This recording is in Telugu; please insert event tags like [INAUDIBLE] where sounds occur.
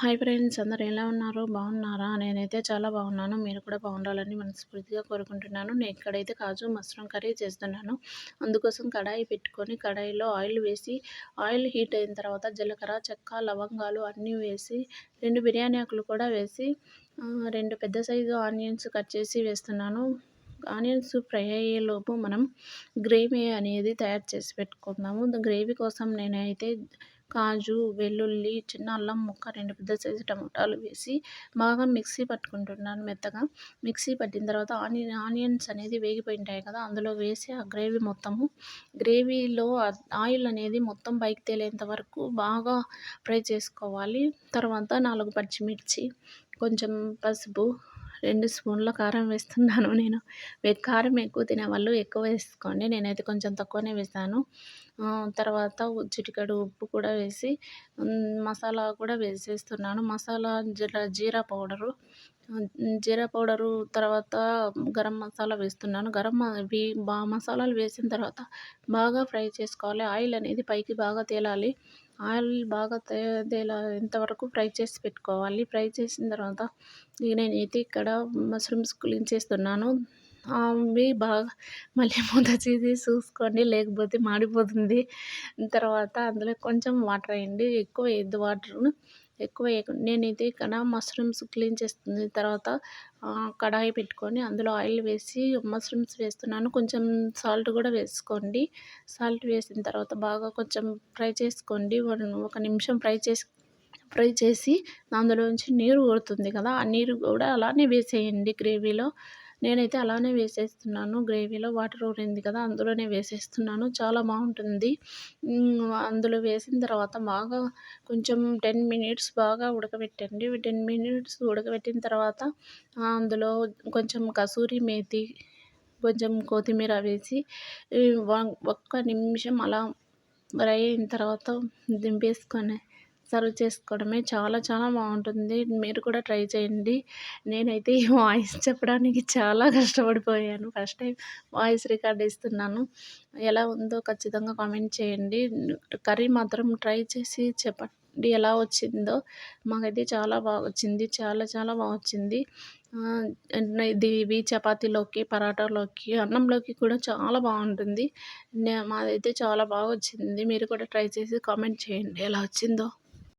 హాయ్ ఫ్రెండ్స్ అందరు ఎలా ఉన్నారు? బాగున్నారా? నేనైతే చాలా బాగున్నాను. మీరు కూడా బాగుండాలని మనస్ఫూర్తిగా కోరుకుంటున్నాను. నేను ఇక్కడైతే కాజు మష్రూమ్ కర్రీ చేస్తున్నాను. అందుకోసం కడాయి పెట్టుకొని కడాయిలో ఆయిల్ వేసి ఆయిల్ హీట్ అయిన తర్వాత జీలకర్ర చెక్క లవంగాలు అన్నీ వేసి రెండు బిర్యానీ ఆకులు కూడా వేసి రెండు పెద్ద సైజు ఆనియన్స్ కట్ చేసి వేస్తున్నాను. ఆనియన్స్ ఫ్రై అయ్యేలోపు మనం గ్రేవీ అనేది తయారు చేసి పెట్టుకుందాము. గ్రేవీ కోసం నేనైతే కాజు వెల్లుల్లి చిన్న అల్లం ముక్క రెండు పెద్ద సైజు టమోటాలు వేసి బాగా మిక్సీ పట్టుకుంటున్నాను మెత్తగా. మిక్సీ పట్టిన తర్వాత ఆనియన్ ఆనియన్స్ అనేది వేగిపోయింటాయి కదా అందులో వేసి ఆ గ్రేవీ మొత్తము గ్రేవీలో ఆయిల్ అనేది మొత్తం పైకి తేలేంత వరకు బాగా ఫ్రై చేసుకోవాలి. తర్వాత నాలుగు పచ్చిమిర్చి కొంచెం పసుపు రెండు స్పూన్ల కారం వేస్తున్నాను [LAUGHS] నేను. కారం ఎక్కువ తినేవాళ్ళు ఎక్కువ వేసుకోండి. నేనైతే కొంచెం తక్కువనే వేసాను. తర్వాత చిటికెడు ఉప్పు కూడా వేసి మసాలా కూడా వేసేస్తున్నాను. మసాలా జీరా జీరా పౌడరు. జీరా పౌడరు తర్వాత గరం మసాలా వేస్తున్నాను. గరం ఇవి బా మసాలాలు వేసిన తర్వాత బాగా ఫ్రై చేసుకోవాలి. ఆయిల్ అనేది పైకి బాగా తేలాలి. ఆయిల్ బాగా తేదేలా ఇంతవరకు ఫ్రై చేసి పెట్టుకోవాలి. ఫ్రై చేసిన తర్వాత నేనైతే ఇక్కడ మష్రూమ్స్ కులించేస్తున్నాను అవి బాగా మళ్ళీ [LAUGHS] మూత చేసి చూసుకోండి. లేకపోతే మాడిపోతుంది. తర్వాత అందులో కొంచెం వాటర్ వేయండి. ఎక్కువ వేయద్దు వాటర్ ఎక్కువ వేయకుండా నేనైతే ఇక్కడ మష్రూమ్స్ క్లీన్ చేస్తుంది తర్వాత కడాయి పెట్టుకొని అందులో ఆయిల్ వేసి మష్రూమ్స్ వేస్తున్నాను. కొంచెం సాల్ట్ కూడా వేసుకోండి. సాల్ట్ వేసిన తర్వాత బాగా కొంచెం ఫ్రై చేసుకోండి. ఒక నిమిషం ఫ్రై చేసి ఫ్రై చేసి అందులోంచి నీరు ఊరుతుంది కదా ఆ నీరు కూడా అలానే వేసేయండి గ్రేవీలో. నేనైతే అలానే వేసేస్తున్నాను. గ్రేవీలో వాటర్ ఊరింది కదా అందులోనే వేసేస్తున్నాను. చాలా బాగుంటుంది. అందులో వేసిన తర్వాత బాగా కొంచెం టెన్ మినిట్స్ బాగా ఉడకబెట్టండి. టెన్ మినిట్స్ ఉడకబెట్టిన తర్వాత అందులో కొంచెం కసూరి మేతి కొంచెం కొత్తిమీర వేసి ఒక్క నిమిషం అలా ఫ్రై అయిన తర్వాత దింపేసుకొని సర్వ్ చేసుకోవడమే చాలా చాలా బాగుంటుంది. మీరు కూడా ట్రై చేయండి. నేనైతే ఈ వాయిస్ చెప్పడానికి చాలా కష్టపడిపోయాను. ఫస్ట్ టైం వాయిస్ రికార్డ్ ఇస్తున్నాను. ఎలా ఉందో ఖచ్చితంగా కామెంట్ చేయండి. కర్రీ మాత్రం ట్రై చేసి చెప్పండి ఎలా వచ్చిందో. మాకైతే చాలా బాగా వచ్చింది. చాలా చాలా బాగా వచ్చింది. ఇది ఇవి చపాతీలోకి పరాటాలోకి అన్నంలోకి కూడా చాలా బాగుంటుంది. మాదైతే చాలా బాగా వచ్చింది. మీరు కూడా ట్రై చేసి కామెంట్ చేయండి ఎలా వచ్చిందో.